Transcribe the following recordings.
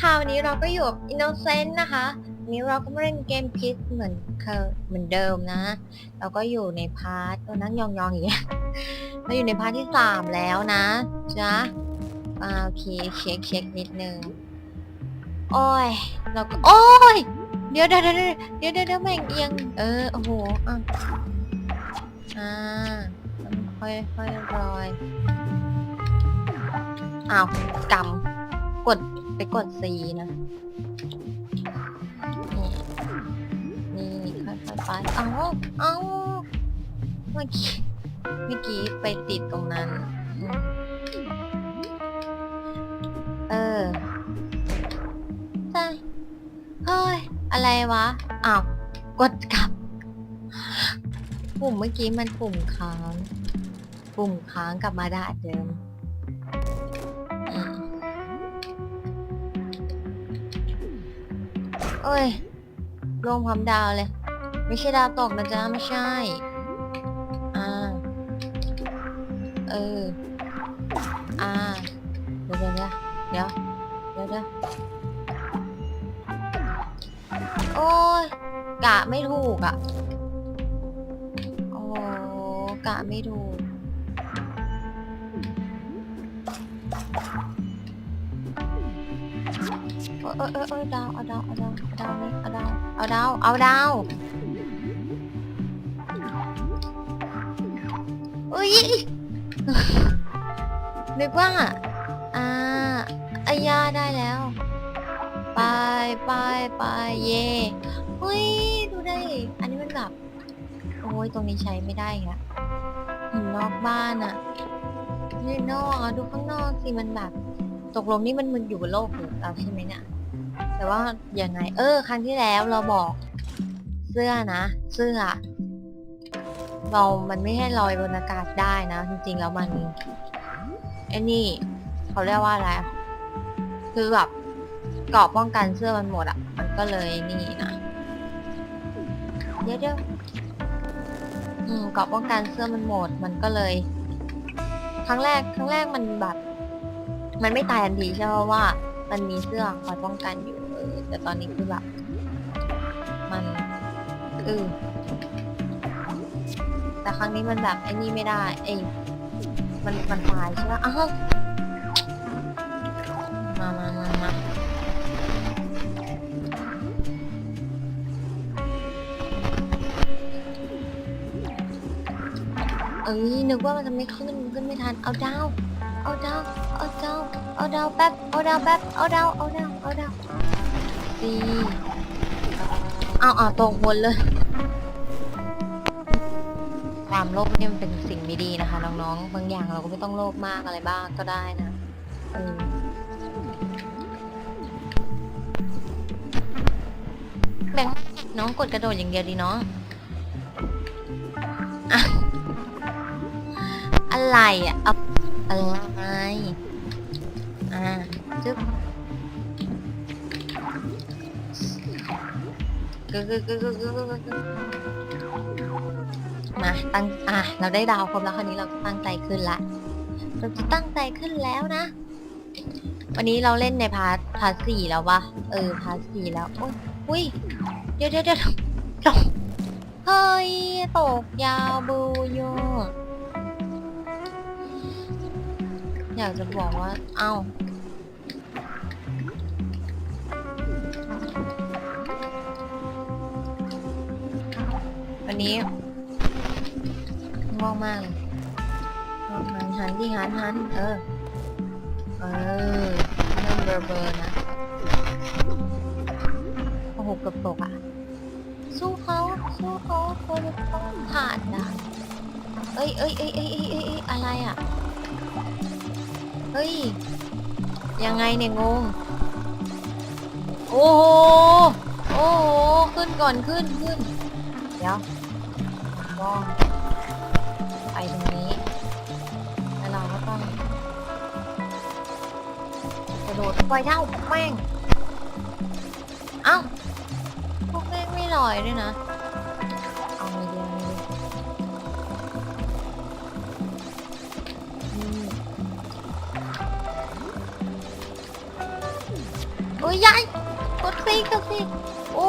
ค่ะวันนี้เราก็อยู่กับ Innocent นะคะวันนี้เราก็มาเล่นเกมพิษเหมือนเคยเหมือนเดิมนะ เราก็อยู่ในพาร์ทตัวนั่งยองๆอย่างเงี้ยเราอยู่ในพาร์ทที่สามแล้วนะจ๊ะอ่าโอเคเช็คเช็คนิดนึงโอ้ยเราก็โอ้ยเดี๋ยวเดี๋ยวเดี๋ยวเดี๋ยวเดี๋ยวเดี๋ยวแม่งเอียงเออโอ้โหอะอ่าค่อยค่อยรอยอ้าวกำกด ไปกด C นะ นี่ นี่ค่อยๆไปเอ้าเอ้าเมื่อกี้เมื่อกี้ไปติดตรงนั้น เออใช่เฮ้ย อะไรวะ อ้าว กดกลับ ปุ่มเมื่อกี้มันปุ่มค้าง ปุ่มค้างกลับมาได้เดิม เอ้ยรวมความดาวเลย ไม่ใช่ดาวตกนะจ๊ะไม่ใช่ อ่า เออ อ่า เดี๋ยวเดี๋ยวเดี๋ยวเดี๋ยวเดี๋ยวเดี๋ยวโอ้ยกะไม่ถูกอะ โอ้กะไม่ถูก ออเออเออเออดาวเอาดาวเอาดาวเอาดาวนี่เอาดาวเอาดาวเอาดาวอุ้ยนึกว่าอ่าอายาได้แล้ว ไปไปไปเย่เฮ้ยดูได้ อันนี้มันแบบโอ้ยตรงนี้ใช้ไม่ได้อีกละอยู่นอกบ้านอะนี่นอกอะดูข้างนอกสิมันแบบ ตกลงนี่มันมันอยู่บนโลกของเราใช่ไหมเนี่ย แต่ว่ายังไง เออ ครั้งที่แล้วเราบอก เสื้อนะ เสื้อ เรา มันไม่ให้ลอยบนอากาศได้นะ จริงๆ แล้วมันไอ้นี่ เขาเรียกว่าอะไร คือแบบเกราะป้องกันเสื้อมันหมดอะ่ะ มันก็เลยนี่นะเดี๋ยวเดี๋ยวอืมเกราะป้องกันเสื้อมันหมด มันก็เลย ครั้งแรก ครั้งแรกมันแบบ มันไม่ตายทันทีใช่ไหมเพราะว่า มันมีเสื้อคอยป้องกันอยู่ ออแต่ตอนนี้คือแบบมันเออแต่ครั้งนี้มันแบบไอ้นี่ไม่ได้เอ้มันมันตายใช่ไหมอ้าวมามามามาเอ้ยนึกว่ามันจะไม่ขึ้นขึ้นไม่ทันเอาดาวเอาดาวเอาดาวเอาดาวแป๊บเอาดาวแป๊บเอาดาวเอาดาวเอาดาว สี่เอาเอาตรงบนเลย ความโลภเนี่ยมันเป็นสิ่งไม่ดีนะคะ น้องๆ บางอย่างเราก็ไม่ต้องโลภมากอะไรบ้างก็ได้นะเออแบ่งน้องกดกระโดดอย่างเดียวดีเนาะอะอะไรอะเอาอะไรอ่าจึ๊บ กึกกึกกึกกึกกึกกึกกึกมาตั้งอะเราได้ดาวครบแล้วคราวนี้เราตั้งใจขึ้นละเราจะตั้งใจขึ้นแล้วนะ วันนี้เราเล่นในพาร์ทพาร์ทสี่แล้ววะเออพาร์ทสี่แล้วโอ้ยอุ้ยเดี๋ยวเดี๋ยวเดี๋ยวตกเฮ้ยตกยาวบูโยอยากจะบอกว่า เอ้า วันนี้ง่วงมากเลยหันหันที่หันหันเออ เออเริ่มเบอร์เบอร์นะโอ้โหกือบตกอะ สู้เขาสู้เขาเขาจะต้องผ่านได้เอ้ยเอ้ยเอ้ยเอ้ยเอ้ยเอ้ยเอ้ยอะไรอะ เฮ้ย ยังไงเนี่ยงง โอ้โห โอ้โห ขึ้นก่อนขึ้นขึ้น เดี๋ยว ก็ไปตรงนี้ แล้วเราก็ต้องกระโดดปล่อยเท่าพวกแม่ง เอ้าพวกแม่งไม่ลอยด้วยนะ เอาไงดีเอาไงดีอืมอุ้ยยยายกดซิกดซิโอ้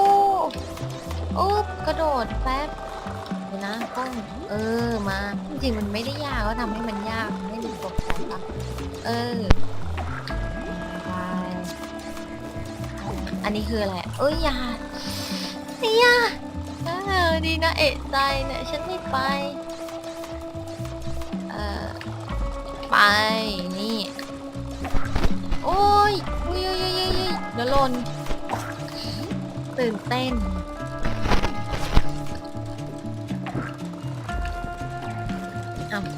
โอ้ กระโดดแป๊บ เออมา จริงๆมันไม่ได้ยากก็ทำให้มันยากไม่ได้ตกใจปะเออไปอันนี้คืออะไรเอ้ยอยาไอ้ยาเออดีนะเอะใจเนี่ยฉันไม่ไป เออไปนี่โอ้ยอุ้ยอุ้ยอุ้ยอุ้ยเดี๋ยวหล่นตื่นเต้น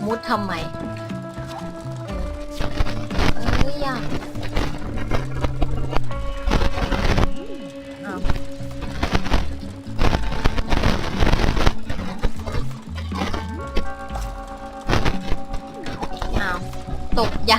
มุดทำไมเอออยากอ้าวอ้าตกยา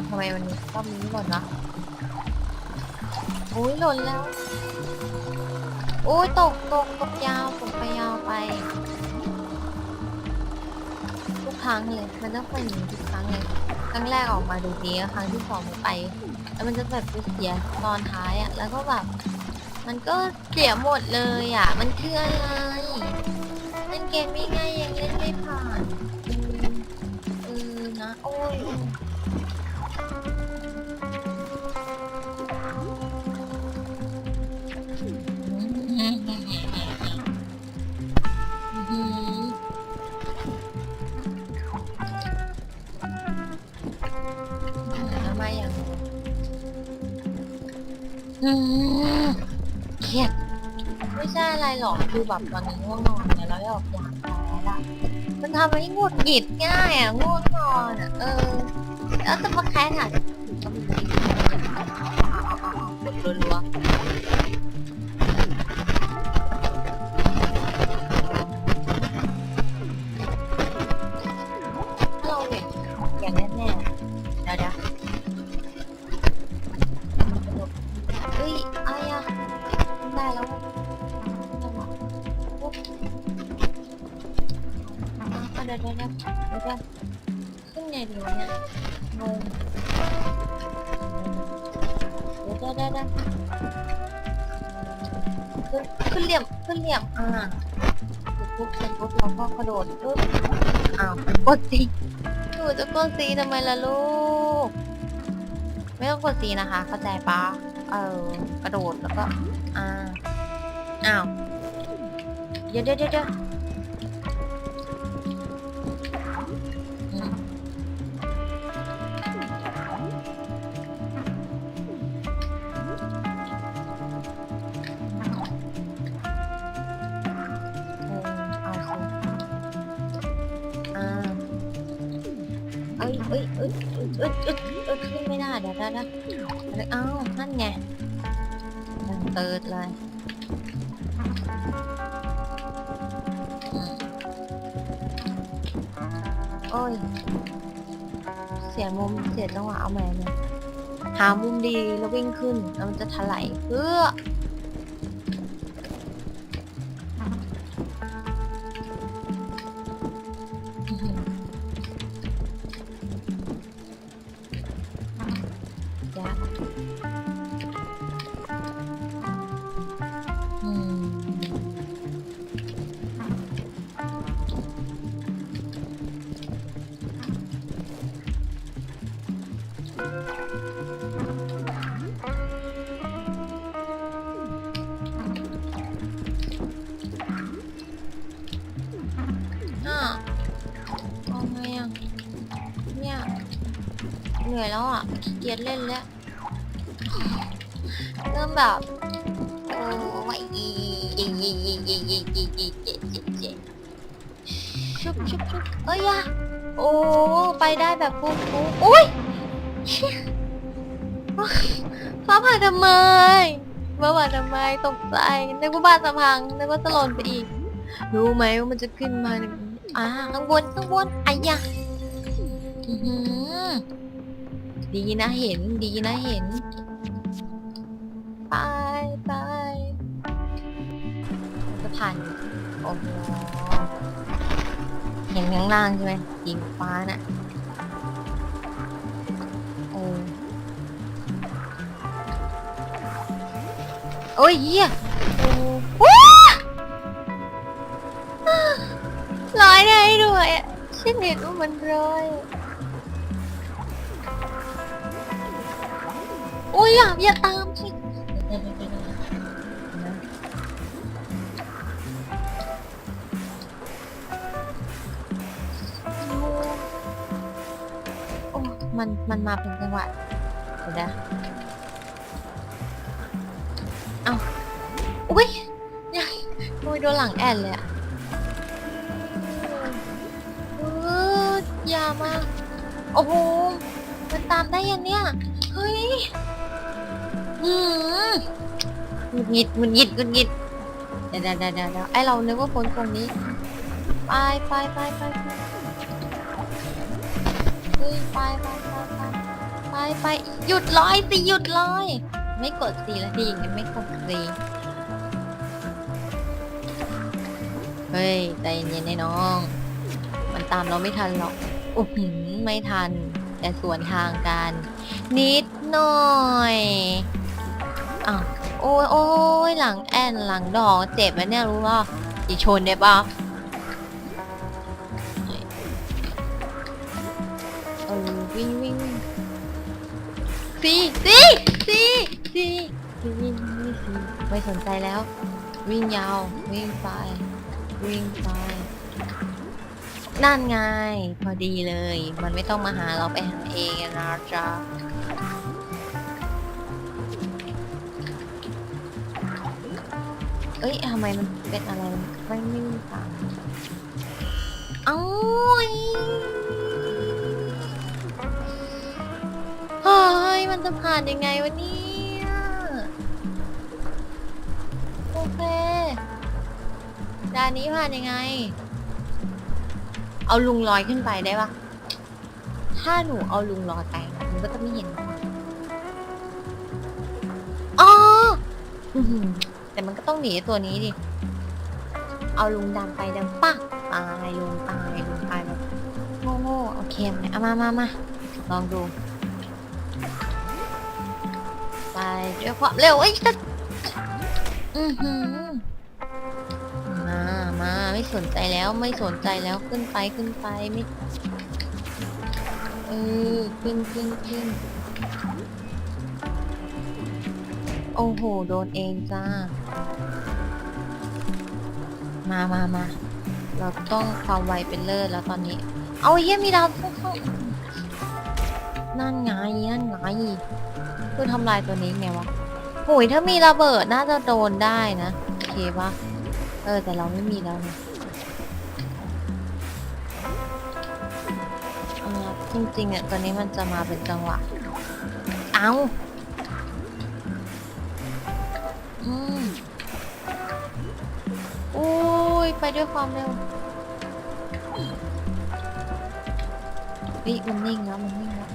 าวทำไมวันนี้รอบนี้หล่นวะโอ้ยหล่นแล้ว โอ้ยตกตกตกยาวตกไปยาวไป ทุกครั้งเลย มันต้องเป็นอย่างนี้ทุกครั้งเลย ครั้งแรกออกมาดูดีครั้งที่สองไป แล้วมันจะแบบเสียตอนท้ายอะ่ะ แล้วก็แบบ มันก็เสียหมดเลยอะ่ะ มันคืออะไรเล่นเกมไม่ง่ายยังเล่นไม่ผ่านอืมเออนะ โอ้ย ทำไมอย่างอืมเครียดไม่ใช่อะไรหรอกคือแบบตอนนี้ง่วงนอนเนี่ยแล้วอยากอยากแพ้ละมันทำให้หงุดหงิดง่ายอะง่วงนอนอะเออ แล้วจะมาแค้นอะก็ไม่รู้กดรัวๆ ขึ้นขึ้นเหลี่ยมขึ้นเหลี่ยมอ่าปุ๊บเสร็จปุ๊บเราก็กระโดดปุ๊บอ้าวกดซีหนูจะกดซีทำไมล่ะลูก ไม่ต้องกดซีนะคะ เข้าใจปะเออกระโดดแล้วก็อ่าอ้าวเดี๋ยวเดี๋ยวเดี๋ยว เอ้ยเอ้ยเอ้ยเอ้ยเอ้ยเอ้ยเอ้ยขึ้นไม่ได้เดี๋ยวเดี๋ยวเดี๋ยวเอ้านั่นไงดังเติร์ดเลยโอ้ย เสียมุมเสียจังหวะเอาใหม่เลยหามุมดีแล้ววิ่งขึ้นแล้วมันจะถลายเพื่อ เหนื่อยแล้วอะขี้เกียจเล่นแล้วเริ่มแบบโอ้ยชุบชุบชุบเอ้ยอะโอ้ไปได้แบบปุ๊บปุ๊บอุ้ยฟ้าผ่าทำไมฟ้าผ่าทำไมตกใจนึกว่าบ้านสะพังนึกว่าสลนไปอีก รู้ไหมว่ามันจะขึ้นมาอ่าข้างบนข้างบนไอ้ยะ ดีนะเห็นดีนะเห็น ไปไปจะผ่านโอ้โหเห็นข้างล่างใช่ไหมสีฟ้าน่ะโอ้โอ้ยเหี้ยโอ้โหลอยได้ด้วยอะฉันเห็นว่ามันลอย อ้ยอย่าอย่าตามสิโอ้มันมันมาเป็นจังหวะเดี๋ยวนะเอาอุ้ยยังโอ้ยโดนหลังแอนเลยอะเอออย่ามา โอ้โห มันตามได้ยังเนี่ย เฮ้ย อืมหงุดหงิดหงุดหงิดหงุดหงิดเดี๋ยวเดี๋ยวเดี๋ยวเดี๋ยวไอเรานึกว่าพ้นตรงนี้ ไปไปไปไปไปเฮ้ยไปไปไปไปไปไปหยุดลอยสิหยุดลอย ไม่กดสีละทีอย่างนี้ไม่กดสีเฮ้ยใจเย็นๆไอ้น้อง มันตามเราไม่ทันหรอกอุ้หือไม่ทัน แต่สวนทางกัน นิดหน่อย อ้าวโอ้ยโอ้ยหลังแอนหลังดอกเจ็บไหมเนี่ยรู้ป่ะอีชนได้ป่ะเออวิ่งวิ่งวิ่งสีสีสีสีสีวิ่งวิ่สีไม่สนใจแล้ว วิ่งยาววิ่งไปวิ่งไปนั่นไง พอดีเลย มันไม่ต้องมาหาเราไปหาเองนะจ๊ะ เอ้ยทำไมมันเป็นอะไรมันไม่ไม่มีทางเอ้ยเฮ้ยมันจะผ่านยังไงวะเนี่ยโอเคด่านนี้ผ่านยังไง เอาลุงลอยขึ้นไปได้ปะถ้าหนูเอาลุงลอยไปหนูก็จะไม่เห็นอ๋ออื้อหือ แต่มันก็ต้องหนีตัวนี้ดิ เอาลุงดันไปดันปักตายลุงตายลุงตายแบบโง่ๆโอเคไหมเอามามามาลองดู ไปด้วยความเร็วไอ้ยจะอือหือมามาไม่สนใจแล้วไม่สนใจแล้วขึ้นไปขึ้นไปไม่เออขึ้นขึ้นขึ้น อ้โห โดนเองจ้า มามามา เราต้องความไวเป็นเลิศแล้วตอนนี้ เอาเหี้ยมีดาวพุ่งเข้านั่นไงนั่นไงคือทำลายตัวนี้ไงวะโอ้ยถ้ามีระเบิดน่าจะโดนได้นะโอเคปะเออ แต่เราไม่มีแล้วนะเออจริงๆอะตัวนี้มันจะมาเป็นจังหวะ เอา อืมอุ้ย ไปด้วยความเร็ววิมันนิ่งแล้ว มันนิ่งแล้ว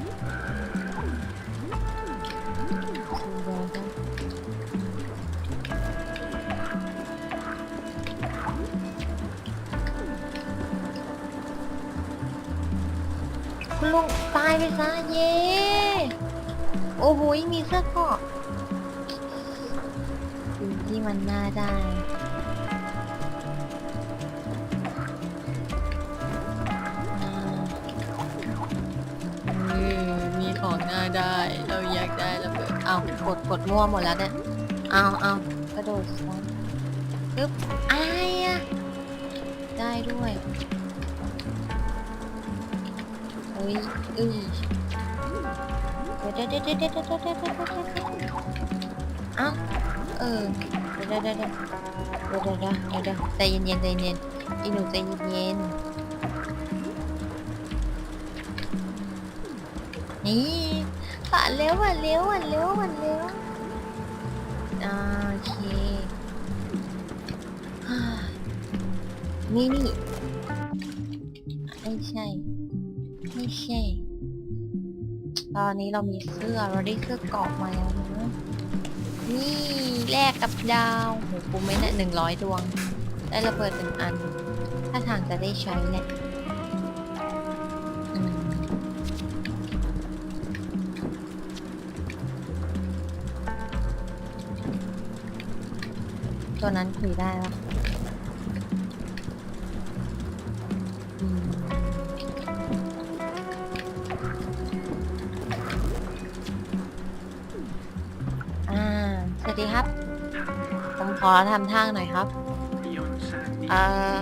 คุณลุงตายไปซะเย่โอ้โหมีเสื้อเกาะ วันหน้าได้อืมมีของหน้าได้ เราอยากได้ระเบิดเอากดกดมั่วหมดแล้วเนี่ยเอาเอากระโดดซ้อนปึ๊บอายอะได้ด้วยเฮ้ยเอ้ยเดี๋ยวเดี๋ยวเดี๋ยวเดี๋ยวเดี๋ยวเดี๋ยวเอ้าเออ เดี๋ยวเดี๋ยวเดี๋ยวเดี๋ยวใจเย็นๆใจเย็นอีหนูใจเย็นๆนี่ผ่านเล้วผ่านเล้วผ่านเล้วผ่านเล้วโอเคนี่นี่ไม่ใช่ไม่ใช่ ตอนนี้เรามีเสื้อเราได้เสื้อกรอบมาแล้ว นี่แลกกับดาวโหกูไม่เนี่หนึ่งร้อยดวง ได้ระเบิดหนึ่งอัน ถ้าทางจะได้ใช้แหละตัวนั้นคุยได้แล้ สวัสดีครับ ผมขอทำทางหน่อยครับ เอ่อ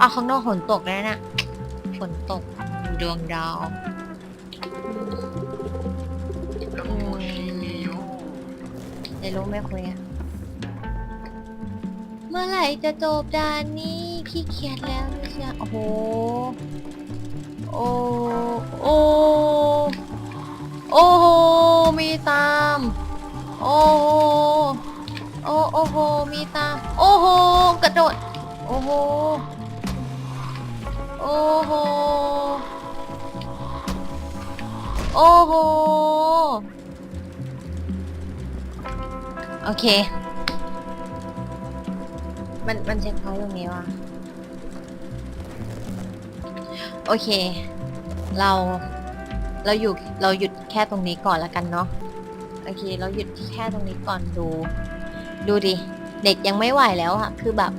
อะข้างนอกฝนตกแล้วนะฝนตกอยู่ดวงดาวได้รู้ไหมคุยอะเมื่อไหร่จะจบด่านนี้ขี้เกียจแล้วเนี่ยเชียโอ้โห โอ้ โอ้ โอ้โห มีตาม โอ้โห โอ้โอ้โห มีตาม โอ้โห กระโดด โอ้โห โอ้โห โอ้โห โอเค มัน มันเช็คพอยต์ตรงนี้ว่ะ โอเค เรา เราอยู่เราหยุดแค่ตรงนี้ก่อนล้วกันเนาะโอเค เราหยุดแค่ตรงนี้ก่อนดู ดูดิ เด็กยังไม่ไหวแล้วอะคือแบบ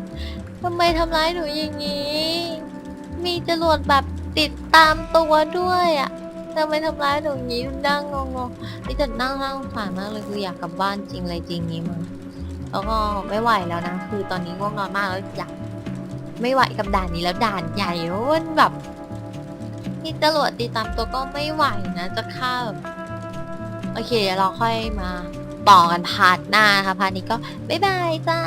ทำไมทำร้ายหนูอย่างนี้ มีจรวดแบบติดตามตัวด้วยอะทำไมทำร้ายหนูอย่างนี้นั่งงงๆนี่จะนั่งนั่งผ่านมากเลยคืออยากกลับบ้านจริงอะไรจริงนี้มั้งแล้วก็ไม่ไหวแล้วนะ คือตอนนี้ง่วงนอนมากแล้วอยากไม่ไหวกับด่านนี้แล้วด่านใหญ่มันแบบ มีตำรวจติดตามตัวก็ไม่ไหวนะจะข้าโอเค เดี๋ยวเราค่อยมาต่อกันพาร์ทหน้านะคะพาร์ทนี้ก็บ๊ายบายจ้า